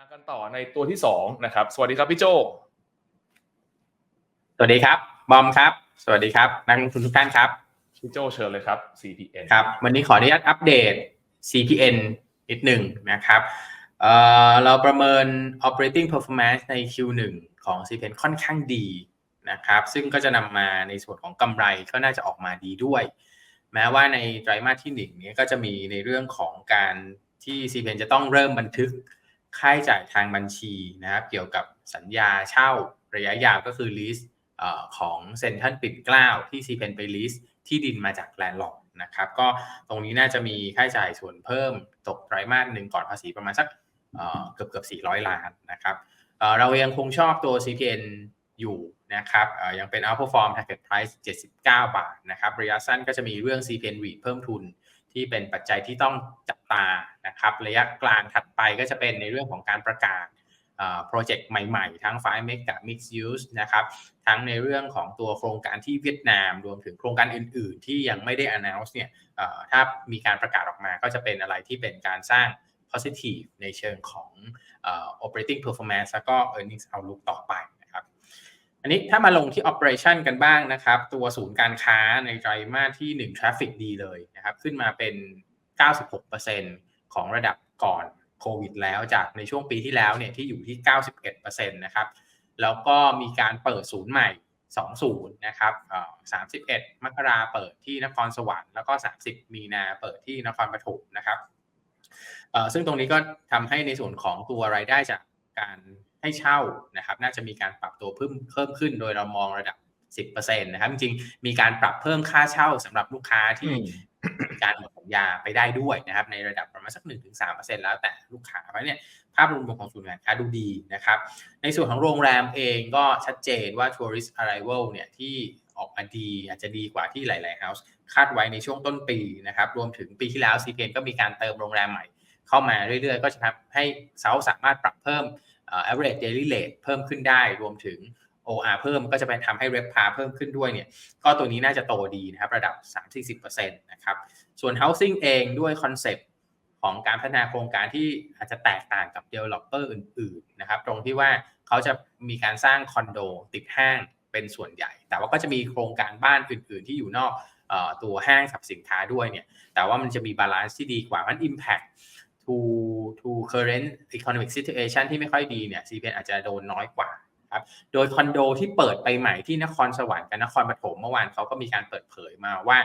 กันต่อในตัวที่2นะครับ สวัสดีครับพี่โจสวัสดีครับ บอมครับ สวัสดีครับนักลงทุนทุกท่านครับพี่โจเชิญเลยครับ CPN ครับ วันนี้ขออนุญาตอัปเดต CPN นิดหนึ่งนะครับเอ่อเราประเมิน operating performance ใน Q1 ของ CPN ค่อนข้างดีนะครับ ซึ่งก็จะนำมาในส่วนของกำไรก็น่าจะออกมาดีด้วย แม้ว่าในไตรมาสที่หนึ่งนี้ก็จะมีในเรื่องของการที่ CPN จะต้องเริ่มบันทึก ค่าใช้จ่ายทางบัญชีนะครับเกี่ยวกับสัญญาเช่าระยะยาวก็คือ lease เอ่อของเซ็นทรัลปิ่นเกล้าที่ CPN ไป lease ที่ดินมาจากแลนด์ลอร์ดนะครับก็ตรงนี้น่าจะมีค่าใช้จ่ายส่วนเพิ่มตกไตรมาสหนึ่งก่อนภาษีประมาณสักเอ่อเกือบเกือบ400 ล้านนะครับเรายังคงชอบตัว CPN อยู่นะครับยังเป็น outperform target price 79 บาทนะครับระยะสั้นก็จะมีเรื่อง CPN REIT เพิ่มทุน ที่เป็นปัจจัยที่ต้องจับตานะครับ ระยะกลางถัดไปก็จะเป็นในเรื่องของการประกาศโปรเจกต์ใหม่ๆ ทั้ง5เมกะ Mixed Use นะครับ ทั้งในเรื่องของตัวโครงการที่เวียดนาม รวมถึงโครงการอื่นๆ ที่ยังไม่ได้ announce เนี่ยเอ่อถ้ามีการประกาศออกมาก็จะเป็นอะไรที่เป็นการสร้าง positive ในเชิงของเอ่อ operating performance แล้วก็ earnings outlook ต่อไป อันนี้ถ้ามาลงที่ operation กันบ้างนะครับ ตัวศูนย์การค้าในไตรมาสที่ 1 traffic ดีเลยนะครับ ขึ้นมาเป็น 96%ของระดับก่อนโควิดแล้วจากในช่วงปีที่แล้วเนี่ยที่อยู่ที่ 91%นะครับ แล้วก็มีการเปิดศูนย์ใหม่ 2 ศูนย์นะครับเออ31 มกราเปิดที่นครสวรรค์แล้วก็ 30 มีนาเปิดที่นครปฐมนะครับเออซึ่งตรงนี้ก็ทำให้ในส่วนของตัวรายได้จากการ ให้เช่านะครับ น่าจะมีการปรับตัวเพิ่มเพิ่มขึ้นโดยเรามองระดับ 10%นะครับจริงๆมีการปรับเพิ่มค่าเช่าสำหรับลูกค้าที่มีการหมดสัญญาไปได้ด้วยนะครับ ในระดับประมาณสัก 1-3%แล้วแต่ลูกค้าเพราะเนี่ยภาพรวมของศูนย์การค้าดูดีนะครับ ในส่วนของโรงแรมเองก็ชัดเจนว่า tourist arrival เนี่ยที่ออกมาดีอาจจะดีกว่าที่หลาย ๆ house คาดไว้ในช่วงต้นปีนะครับ รวมถึงปีที่แล้ว CPN ก็มีการเติมโรงแรมใหม่ เข้ามาเรื่อย ๆ ก็จะทำให้เซาสามารถปรับเพิ่มเอ่อ average daily rate เพิ่มขึ้นได้รวมถึง OR เพิ่มก็จะเป็นทำให้ r e p พาเพิ่มขึ้นด้วยเนี่ยก็ตัวนี้น่าจะโตดีนะครับระดับ3-40%นะครับส่วน housing เองด้วยคอนเซปต์ของการพัฒนาโครงการที่อาจจะแตกต่างกับ developer อื่นๆนะครับตรงที่ว่าเขาจะมีการสร้างคอนโดติดห้างเป็นส่วนใหญ่ แต่ว่าก็จะมีโครงการบ้านอื่น ๆ ที่อยู่นอกตัวห้างสรรพสินค้าด้วยเนี่ยแต่ว่ามันจะมีบาลานซ์ที่ดีกว่ามัน impact to to current economic situation ที่ไม่ค่อยดีเนี่ย CPN อาจจะโดนน้อยกว่าครับ โดยคอนโดที่เปิดไปใหม่ที่นครสวรรค์กับนครปฐมเมื่อวานเขาก็มีการเปิดเผยมาว่า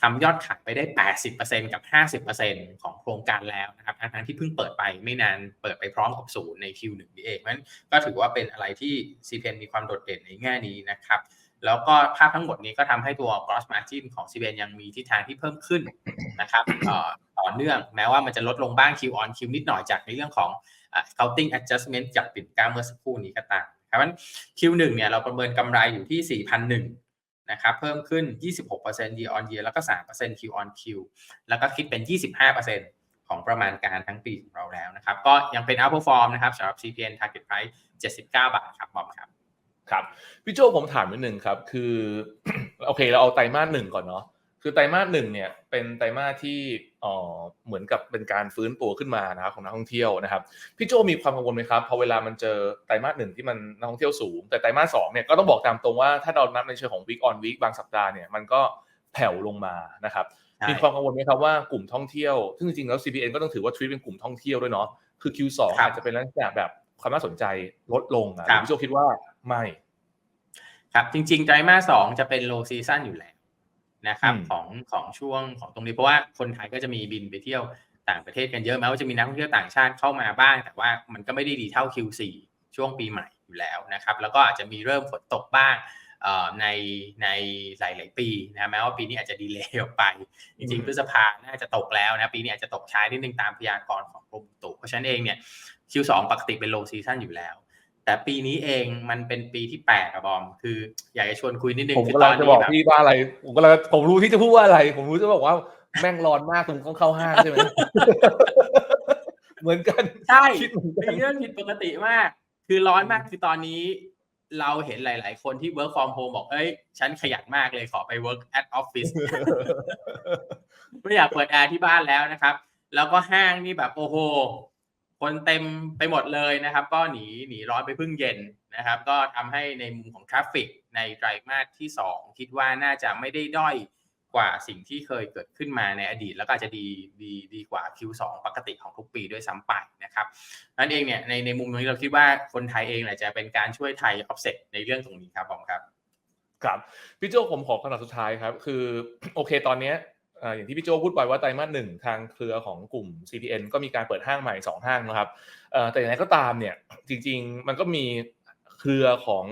ทำยอดขายไปได้ 80%กับ 50%ของโครงการแล้วนะครับ ทั้งที่เพิ่งเปิดไปไม่นาน เปิดไปพร้อมกับศูนย์ใน Q1 นี้เองนั้นก็ถือว่าเป็นอะไรที่ CPN มีความโดดเด่นในแง่นี้นะครับ แล้วก็ภาพทั้งหมดนี้ก็ทำให้ตัว gross margin ของ CPN ยังมีทิศทางที่เพิ่มขึ้นนะครับต่อเนื่องแม้ว่ามันจะลดลงบ้าง Q on Q นิดหน่อยจากในเรื่องของ accounting adjustment จากปิ่นกล้าเมื่อสักครู่นี้ก็ตามครับเพราะฉะนั้น Q1 เนี่ยเราประเมินกำไรอยู่ที่ 4,001นะครับเพิ่มขึ้น 26% year on year แล้วก็ 3% Q on Q แล้วก็คิดเป็น 25%ของประมาณการทั้งปีของเราแล้วนะครับ ก็ยังเป็น outperform นะครับสำหรับ CPN target price 79 บาทครับบอมครับ ครับพี่โจผมถามนิดนึงครับ คือโอเคเราเอาไตรมาสหนึ่งก่อนเนาะคือไตรมาสหนึ่งเนี่ยเป็นไตรมาสที่เอ่อเหมือนกับเป็นการฟื้นตัวขึ้นมานะครับของนักท่องเที่ยวนะครับพี่โจมีความกังวลไหมครับพอเวลามันเจอไตรมาสหนึ่งที่มันนักท่องเที่ยวสูง แต่ไตรมาสสองเนี่ยก็ต้องบอกตามตรงว่าถ้าเรานับในเชิงของ week on week บางสัปดาห์เนี่ยมันก็แผ่วลงมานะครับใช่มีความกังวลไหมครับว่ากลุ่มท่องเที่ยวซึ่งจริงๆแล้ว CPN ก็ต้องถือว่าทวีตเป็นกลุ่มท่องเที่ยวด้วยเนาะคือ Q2 ครับอาจจะเป็นลักษณะแบบความน่าสนใจลดลงอะครับพี่โจคิดว่า ไม่ ครับจริงๆไตรมาสสองจะเป็น low season อยู่แล้วนะครับอืมของของช่วงของตรงนี้เพราะว่าคนไทยก็จะมีบินไปเที่ยวต่างประเทศกันเยอะแม้ว่าจะมีนักท่องเที่ยวต่างชาติเข้ามาบ้าง แต่ว่ามันก็ไม่ได้ดีเท่า Q4 ช่วงปีใหม่อยู่แล้วนะครับ แล้วก็อาจจะมีเริ่มฝนตกบ้างเอ่อในในหลาย ๆ ปีนะแม้ว่าปีนี้อาจจะดีเลย์ออกไป จริงๆพฤษภาน่าจะตกแล้วนะปีนี้อาจจะตกช้านิดนึงตามพยากรณ์ของกรมอุตุเพราะฉะนั้นเองเนี่ย Q2 ปกติเป็น low season อยู่แล้ว แต่ปีนี้เองมันเป็นปีที่แปลกอะบอม คืออยากจะชวนคุยนิดนึงผมคืกำลังจะบอกแบบพี่ว่าอะไร ผมกำลังผมรู้ที่จะพูดว่าอะไร ผมรู้จะบอกว่าแม่งร้อนมากตรงต้องเข้าห้างใช่ไหมเหมือนกันใช่คิดเหมือนกัเป็นนเรื่องผิดปกติมาก คือร้อนมากคือตอนนี้เราเห็นหลาย ๆ คนที่ work from home บอก เอ้ย ฉันขยันมากเลยขอไป work at office ไม่อยากเปิดแอร์ที่บ้านแล้วนะครับ แล้วก็ห้างนี่แบบโอ้โห คนเต็มไปหมดเลยนะครับ ก็หนีหนีร้อนไปพึ่งเย็นนะครับ ก็ทำให้ในมุมของทราฟฟิกในไตรมาสที่ 2 คิดว่าน่าจะไม่ได้ด้อยกว่าสิ่งที่เคยเกิดขึ้นมาในอดีต แล้วก็จะดีดีดีกว่า Q2 ปกติของทุกปีด้วยซ้ำไปนะครับนั่นเองเนี่ยในในมุมนี้เราคิดว่าคนไทยเองแหละจะเป็นการช่วยไทย offset ในเรื่องตรงนี้ครับผมครับ ครับพี่โจผมขอคำถามสุดท้ายครับ คือโอเคตอนเนี้ย อ่ออย่างที่พี่โจพูดไปว่าไตรมาสหนึ่งทางเครือของกลุ่ม CPN ก็มีการเปิดห้างใหม่สองห้างนะครับเอ่อแต่อย่างไรก็ตามเนี่ยจริง ๆ มันก็มีเครือของ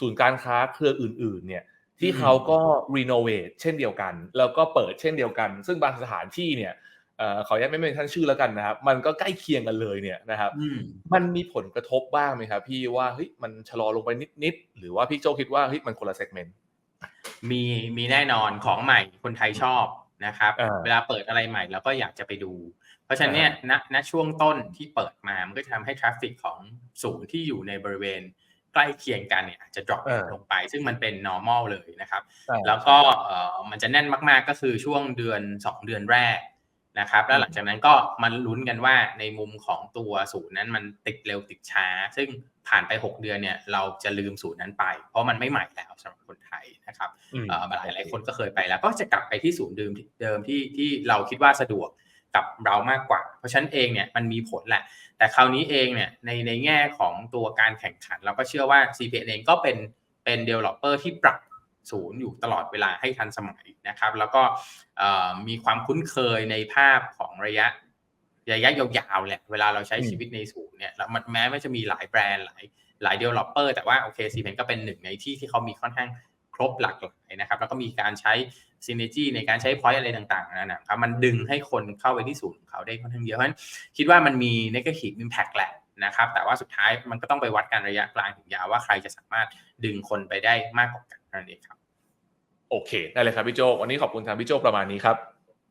ศูนย์การค้าเครืออื่น ๆ เนี่ยที่อืมเขาก็รีโนเวทเช่นเดียวกัน แล้วก็เปิดเช่นเดียวกัน ซึ่งบางสถานที่เนี่ยเอ่อขออนุญาตไม่เป็นท่านชื่อแล้วกันนะครับ มันก็ใกล้เคียงกันเลยเนี่ยนะครับอืมมันมีผลกระทบบ้างไหมครับ พี่ว่าเฮ้ยมันชะลอลงไปนิดๆหรือว่าพี่โจคิดว่าเฮ้ยมันคนละเซกเมนต์มีมีแน่นอนของใหม่คนไทยชอบ นะครับอ่าเวลาเปิดอะไรใหม่เราก็อยากจะไปดู เพราะฉะนั้นเนี่ยณณช่วงต้นที่เปิดมามันก็จะทำให้ทราฟฟิกของศูนย์ที่อยู่ในบริเวณใกล้เคียงกันเนี่ยอาจจะ drop เออลงไป ซึ่งมันเป็น normal เลยนะครับใช่แล้วก็เอ่อมันจะแน่นมากๆก็คือช่วงเดือน 2 เดือนแรกนะครับ แล้วหลังจากนั้นก็มันลุ้นกันว่าในมุมของตัวศูนย์นั้นมันติดเร็วติดช้า ซึ่ง ผ่านไป 6 เดือนเนี่ยเราจะลืมศูนย์นั้นไป เพราะมันไม่ใหม่แล้วสำหรับคนไทยนะครับอืมเอ่อหลายหลายคนก็เคยไปแล้ว ก็จะกลับไปที่ศูนย์เดิมเดิมที่ที่เราคิดว่าสะดวกกับเรามากกว่า เพราะฉะนั้นเองเนี่ยมันมีผลแหละ แต่คราวนี้เองเนี่ยในในแง่ของตัวการแข่งขัน เราก็เชื่อว่า CPN เองก็เป็นเป็น developer ที่ปรับศูนย์อยู่ตลอดเวลาให้ทันสมัยนะครับ แล้วก็เอ่อมีความคุ้นเคยในภาพของระยะ ระยะยาวๆแหละเวลาเราใช้อืมชีวิตในศูนย์เนี่ยแล้วมันแม้ว่าจะมีหลายแบรนด์หลายหลาย developer แต่ว่าโอเค CPN ก็เป็นหนึ่งในที่ที่เขามีค่อนข้างครบหลากหลายนะครับ แล้วก็มีการใช้ synergy ในการใช้ point อะไรต่างๆนั่นนะครับมันดึงให้คนเข้าไปที่ศูนย์ของเขาได้ค่อนข้างเยอะเพราะฉะนั้นคิดว่ามันมี negative impact แหละนะครับ แต่ว่าสุดท้ายมันก็ต้องไปวัดกันระยะกลางถึงยาวว่าใครจะสามารถดึงคนไปได้มากกว่ากันนั่นเองครับ โอเค ได้เลยครับพี่โจวันนี้ขอบคุณทางพี่โจประมาณนี้ครับ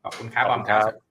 ขอบคุณครับขอบคุณครับ